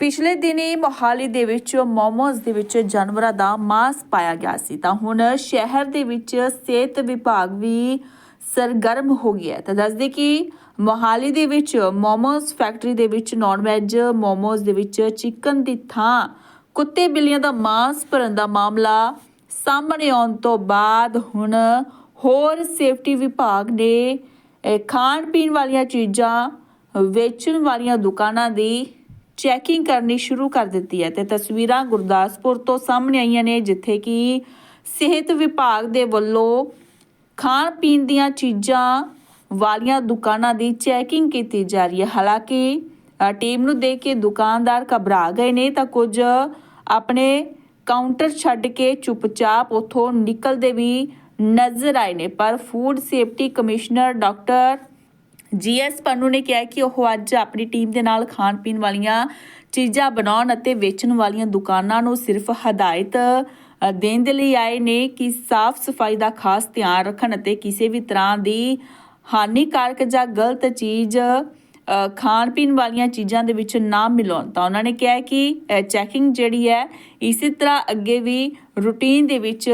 ਪਿਛਲੇ ਦਿਨੀ ਮੋਹਾਲੀ ਦੇ ਵਿੱਚ, ਮੋਮੋਜ਼ ਦੇ ਵਿੱਚ ਜਾਨਵਰਾਂ ਦਾ ਮਾਸ ਪਾਇਆ ਗਿਆ ਸੀ ਤਾਂ ਹੁਣ ਸ਼ਹਿਰ ਦੇ ਵਿੱਚ ਸਿਹਤ ਵਿਭਾਗ ਵੀ ਸਰਗਰਮ ਹੋ ਗਿਆ ਹੈ। ਤਾਂ ਦੱਸਦੇ ਕਿ ਮੋਹਾਲੀ ਦੇ ਵਿੱਚ ਮੋਮੋਜ਼ ਫੈਕਟਰੀ ਦੇ ਵਿੱਚ ਨਾਨ ਵੈਜ ਮੋਮੋਜ਼ ਦੇ ਵਿੱਚ ਚਿਕਨ ਦੀ ਥਾਂ ਕੁੱਤੇ ਬਿੱਲੀਆਂ ਦਾ ਮਾਸ ਭਰਨ ਦਾ ਮਾਮਲਾ ਸਾਹਮਣੇ ਆਉਣ ਤੋਂ ਬਾਅਦ ਹੁਣ ਹੋਰ ਸੇਫਟੀ ਵਿਭਾਗ ਨੇ ਖਾਣ ਪੀਣ ਵਾਲੀਆਂ ਚੀਜ਼ਾਂ, ਵੇਚਣ ਵਾਲੀਆਂ ਦੁਕਾਨਾਂ ਦੀ ਚੈਕਿੰਗ ਕਰਨੀ ਸ਼ੁਰੂ ਕਰ ਦਿੱਤੀ ਹੈ ਤੇ ਤਸਵੀਰਾਂ ਗੁਰਦਾਸਪੁਰ ਤੋਂ ਸਾਹਮਣੇ ਆਈਆਂ ਨੇ, ਜਿੱਥੇ ਕਿ ਸਿਹਤ ਵਿਭਾਗ ਦੇ ਵੱਲੋਂ ਖਾਣ ਪੀਣ ਦੀਆਂ ਚੀਜ਼ਾਂ ਵਾਲੀਆਂ ਦੁਕਾਨਾਂ ਦੀ ਚੈਕਿੰਗ ਕੀਤੀ ਜਾ ਰਹੀ ਹੈ। ਹਾਲਾਂਕਿ ਟੀਮ ਨੂੰ ਦੇਖ ਕੇ ਦੁਕਾਨਦਾਰ ਘਬਰਾ ਗਏ ਨੇ ਤਾਂ ਕੁਝ ਆਪਣੇ ਕਾਊਂਟਰ ਛੱਡ ਕੇ ਚੁੱਪਚਾਪ ਉੱਥੋਂ ਨਿਕਲਦੇ ਵੀ ਨਜ਼ਰ ਆਏ ਨੇ। ਪਰ food safety commissioner doctor GS Pannu ਨੇ ਕਿਹਾ ਕਿ ਉਹ ਅੱਜ ਆਪਣੀ ਟੀਮ ਦੇ ਨਾਲ ਖਾਣ ਪੀਣ ਵਾਲੀਆਂ ਚੀਜ਼ਾਂ ਬਣਾਉਣ ਅਤੇ ਵੇਚਣ ਵਾਲੀਆਂ ਦੁਕਾਨਾਂ ਨੂੰ ਸਿਰਫ ਹਦਾਇਤ ਦੇਣ ਦੇ ਲਈ ਆਏ ਨੇ ਕਿ ਸਾਫ਼ ਸਫ਼ਾਈ ਦਾ ਖਾਸ ਧਿਆਨ ਰੱਖਣ ਅਤੇ ਕਿਸੇ ਵੀ ਤਰ੍ਹਾਂ ਦੀ ਹਾਨੀਕਾਰਕ ਜਾਂ ਗਲਤ ਚੀਜ਼ ਖਾਣ ਪੀਣ ਵਾਲੀਆਂ ਚੀਜ਼ਾਂ ਦੇ ਵਿੱਚ ਨਾ ਮਿਲਾਉਣ ਤਾਂ ਉਹਨਾਂ ਨੇ ਕਿਹਾ ਕਿ ਚੈਕਿੰਗ ਜਿਹੜੀ ਹੈ ਇਸੇ ਤਰ੍ਹਾਂ ਅੱਗੇ ਵੀ ਰੂਟੀਨ ਦੇ ਵਿੱਚ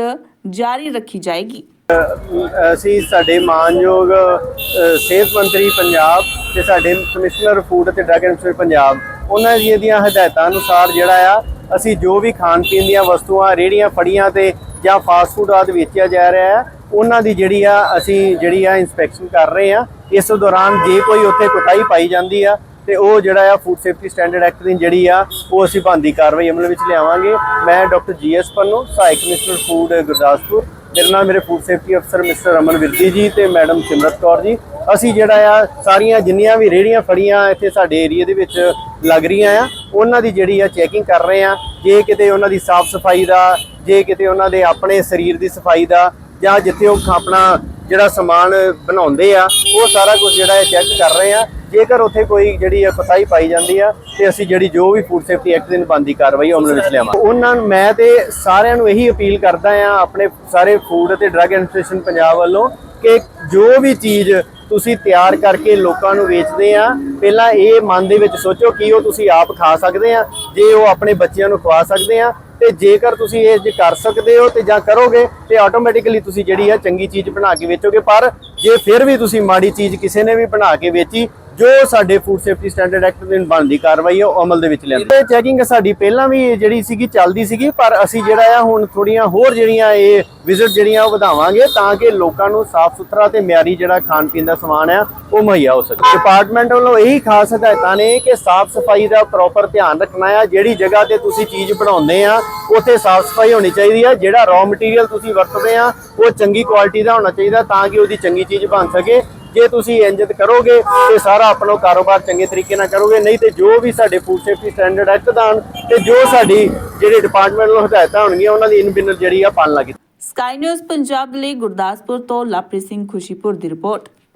ਜਾਰੀ ਰੱਖੀ ਜਾਏਗੀ। ਅਸੀਂ ਸਾਡੇ ਮਾਨਯੋਗ ਸਿਹਤ ਮੰਤਰੀ ਪੰਜਾਬ ਤੇ ਸਾਡੇ ਕਮਿਸ਼ਨਰ ਫੂਡ ਅਤੇ ਡਰੱਗ ਐਂਡ ਪੰਜਾਬ, ਉਹਨਾਂ ਦੀਆਂ ਦੀਆਂ ਹਦਾਇਤਾਂ ਅਨੁਸਾਰ ਜਿਹੜਾ ਆ, ਅਸੀਂ ਜੋ ਵੀ ਖਾਣ ਪੀਣ ਦੀਆਂ ਵਸਤੂਆਂ ਰੇੜੀਆਂ ਫੜੀਆਂ ਤੇ ਜਾਂ ਫਾਸਟ ਫੂਡ ਆਦਿ ਵੇਚਿਆ ਜਾ ਰਿਹਾ ਹੈ, ਉਹਨਾਂ ਦੀ ਜਿਹੜੀ ਆ, ਅਸੀਂ ਜਿਹੜੀ ਆ ਇਨਸਪੈਕਸ਼ਨ ਕਰ ਰਹੇ ਆ ਇਸ ਦੌਰਾਨ ਜੇ ਕੋਈ ਉੱਥੇ ਕੋਤਾਹੀ ਪਾਈ ਜਾਂਦੀ ਆ ਤੇ ਉਹ ਜਿਹੜਾ ਆ ਫੂਡ ਸੇਫਟੀ ਸਟੈਂਡਰਡ ਐਕਟ ਦੀ ਜਿਹੜੀ ਆ, ਉਹ ਅਸੀਂ ਬੰਦੀ ਕਾਰਵਾਈ ਅਮਲ ਵਿੱਚ ਲਿਆਵਾਂਗੇ। ਮੈਂ ਡਾਕਟਰ ਜੀਐਸ ਪੰਨੂ, ਸਹਾਇਕ ਕਮਿਸ਼ਨਰ ਫੂਡ ਗੁਰਦਾਸਪੁਰ ਮੇਰੇ ਨਾਲ ਮੇਰੇ ਫੂਡ ਸੇਫਟੀ ਅਫਸਰ ਮਿਸਟਰ ਅਮਨ ਵਿਰਦੀ ਜੀ ਤੇ ਮੈਡਮ ਸਿਮਰਤ ਕੌਰ ਜੀ। ਅਸੀਂ ਜਿਹੜਾ ਆ, ਸਾਰੀਆਂ ਜਿੰਨੀਆਂ ਵੀ ਰੇੜੀਆਂ ਫੜੀਆਂ ਇੱਥੇ ਸਾਡੇ ਏਰੀਆ ਦੇ ਵਿੱਚ ਲੱਗ ਰਹੀਆਂ ਆ, ਉਹਨਾਂ ਦੀ ਜਿਹੜੀ ਆ ਚੈਕਿੰਗ ਕਰ ਰਹੇ ਆ। ਜੇ ਕਿਤੇ ਉਹਨਾਂ ਦੀ ਸਾਫ਼ ਸਫ਼ਾਈ ਦਾ, ਜੇ ਕਿਤੇ ਉਹਨਾਂ ਦੇ ਆਪਣੇ ਸਰੀਰ ਦੀ ਸਫ਼ਾਈ ਦਾ, ਜਾਂ ਜਿੱਥੇ ਉਹ ਆਪਣਾ ਜਿਹੜਾ ਸਮਾਨ ਬਣਾਉਂਦੇ ਆ, ਉਹ ਸਾਰਾ ਕੁਝ ਜਿਹੜਾ ਹੈ ਚੈੱਕ ਕਰ ਰਹੇ ਆ। ਜੇਕਰ ਉੱਥੇ ਕੋਈ ਜਿਹੜੀ ਆ ਕੋਤਾਹੀ ਪਾਈ ਜਾਂਦੀ ਆ, ਤੇ ਅਸੀਂ ਜਿਹੜੀ ਜੋ ਵੀ ਫੂਡ ਸੇਫਟੀ ਐਕਟ ਦੀ ਬੰਦੀ ਕਾਰਵਾਈ ਉਹ ਅਮਲ ਵਿੱਚ ਲਿਆਵਾਂ ਉਹਨਾਂ ਨੂੰ ਮੈਂ ਤੇ ਸਾਰਿਆਂ ਨੂੰ ਇਹੀ ਅਪੀਲ ਕਰਦਾ ਆ, ਆਪਣੇ ਸਾਰੇ ਫੂਡ ਅਤੇ ਡਰੱਗ ਐਡਮਿਨਿਸਟ੍ਰੇਸ਼ਨ ਪੰਜਾਬ ਵੱਲੋਂ, ਕਿ ਜੋ ਵੀ ਚੀਜ਼ ਤੁਸੀਂ ਤਿਆਰ ਕਰਕੇ ਲੋਕਾਂ ਨੂੰ ਵੇਚਦੇ ਆ, ਪਹਿਲਾਂ ਇਹ ਮਨ ਦੇ ਵਿੱਚ ਸੋਚੋ ਕਿ ਉਹ ਤੁਸੀਂ ਆਪ ਖਾ ਸਕਦੇ ਆ, ਜੇ ਉਹ ਆਪਣੇ ਬੱਚਿਆਂ ਨੂੰ ਖਵਾ ਸਕਦੇ ਆ, ਤੇ ਜੇਕਰ ਤੁਸੀਂ ਇਹ ਜੇ ਕਰ ਸਕਦੇ ਹੋ ਤੇ ਜਾਂ ਕਰੋਗੇ, ਤੇ ਆਟੋਮੈਟਿਕਲੀ ਤੁਸੀਂ ਜਿਹੜੀ ਆ ਚੰਗੀ ਚੀਜ਼ ਬਣਾ ਕੇ ਵੇਚੋਗੇ, ਪਰ ਜੇ ਫਿਰ ਵੀ ਤੁਸੀਂ ਮਾੜੀ ਚੀਜ਼ ਕਿਸੇ ਨੇ ਵੀ ਬਣਾ ਕੇ ਵੇਚੀ ਜੋ ਸਾਡੇ ਫੂਡ ਸੇਫਟੀ ਸਟੈਂਡਰਡ ਐਕਟ ਦੇ ਬਣਦੀ ਕਾਰਵਾਈ ਹੈ, ਉਹ ਅਮਲ ਦੇ ਵਿੱਚ ਲਿਆਂਦੀ ਇਹ ਚੈਕਿੰਗ ਸਾਡੀ ਪਹਿਲਾਂ ਵੀ ਜਿਹੜੀ ਸੀਗੀ, ਚੱਲਦੀ ਸੀਗੀ, ਪਰ ਅਸੀਂ ਜਿਹੜਾ ਆ, ਹੁਣ ਥੋੜੀਆਂ ਹੋਰ ਜਿਹੜੀਆਂ ਇਹ ਵਿਜ਼ਿਟ ਜਿਹੜੀਆਂ, ਉਹ ਵਧਾਵਾਂਗੇ ਤਾਂ ਕਿ ਲੋਕਾਂ ਨੂੰ ਸਾਫ਼ ਸੁਥਰਾ ਤੇ ਮਿਆਰੀ ਜਿਹੜਾ ਖਾਣ ਪੀਣ ਦਾ ਸਮਾਨ ਆ, ਉਹ ਮੁਹੱਈਆ ਹੋ ਸਕੇ। ਡਿਪਾਰਟਮੈਂਟ ਵੱਲੋਂ ਇਹੀ ਖਾਸ ਹਦਾਇਤਾਂ ਨੇ ਕਿ ਸਾਫ਼ ਸਫ਼ਾਈ ਦਾ ਪ੍ਰੋਪਰ ਧਿਆਨ ਰੱਖਣਾ ਆ, ਜਿਹੜੀ ਜਗ੍ਹਾ ਤੇ ਤੁਸੀਂ ਚੀਜ਼ ਬਣਾਉਂਦੇ ਆ, ਉੱਥੇ ਸਾਫ਼ ਸਫ਼ਾਈ ਹੋਣੀ ਚਾਹੀਦੀ ਆ, ਜਿਹੜਾ ਰॉ ਮਟੀਰੀਅਲ ਤੁਸੀਂ ਵਰਤਦੇ ਆ, ਉਹ ਚੰਗੀ ਕੁਆਲਿਟੀ ਦਾ ਹੋਣਾ ਚਾਹੀਦਾ ਤਾਂ ਕਿ ਉਹਦੀ ਚੰਗੀ ਚੀਜ਼ ਬਣ ਸਕੇ। ਜੇ ਤੁਸੀਂ ਇੰਜਤ ਕਰੋਗੇ ਤੇ ਸਾਰਾ ਆਪਣਾ ਕਾਰੋਬਾਰ ਚੰਗੇ ਤਰੀਕੇ ਨਾਲ ਕਰੋਗੇ, ਨਹੀਂ ਤੇ ਜੋ ਵੀ ਸਾਡੇ ਫੂਡ ਸੇਫਟੀ ਸਟੈਂਡਰਡ ਐਕਟ ਦਾ ਤੇ ਜੋ ਸਾਡੀ ਜਿਹੜੇ ਡਿਪਾਰਟਮੈਂਟ ਵੱਲੋਂ ਹਦਾਇਤਾਂ ਹੋਣਗੀਆਂ, ਉਹਨਾਂ ਦੀ ਇਨ ਜਿਹੜੀ ਆ ਪਾਲਣਾ ਕੀਤੀ। ਸਕਾਈ ਨਿਊਜ਼ ਪੰਜਾਬ ਲਈ ਗੁਰਦਾਸਪੁਰ ਤੋਂ ਲਵਪ੍ਰੀਤ ਸਿੰਘ ਖੁਸ਼ੀਪੁਰ ਦੀ ਰਿਪੋਰਟ।